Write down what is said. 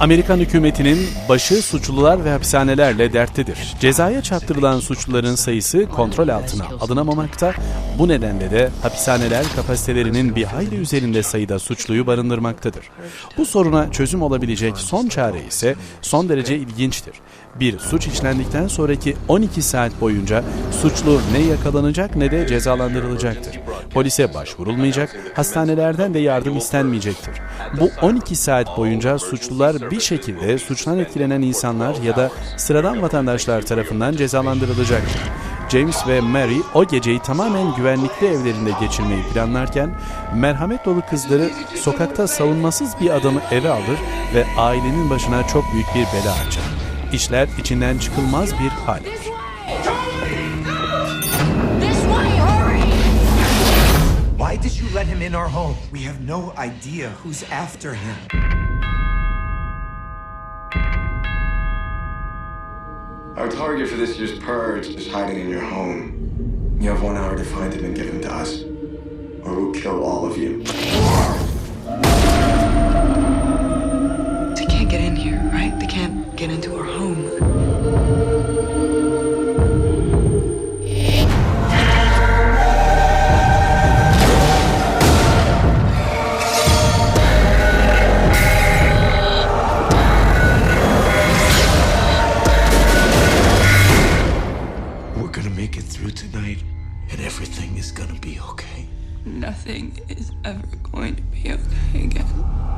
Amerikan hükümetinin başı suçlular ve hapishanelerle derttedir. Cezaya çarptırılan suçluların sayısı kontrol altına alınamamakta. Bu nedenle de hapishaneler kapasitelerinin bir hayli üzerinde sayıda suçluyu barındırmaktadır. Bu soruna çözüm olabilecek son çare ise son derece ilginçtir. Bir suç işlendikten sonraki 12 saat boyunca suçlu ne yakalanacak ne de cezalandırılacaktır. Polise başvurulmayacak, hastanelerden de yardım istenmeyecektir. Bu 12 saat boyunca suçlular bir şekilde suçtan etkilenen insanlar ya da sıradan vatandaşlar tarafından cezalandırılacaktır. James ve Mary o geceyi tamamen güvenlikli evlerinde geçirmeyi planlarken merhamet dolu kızları sokakta savunmasız bir adamı eve alır ve ailenin başına çok büyük bir bela açar. İşler içinden çıkılmaz bir hal. You let him in our home? We have no idea who's after him. Our target for this year's purge is hiding in your home. You have one hour to find him and give him to us, or we'll kill all of you. We're gonna make it through tonight, and everything is gonna be okay. Nothing is ever going to be okay again.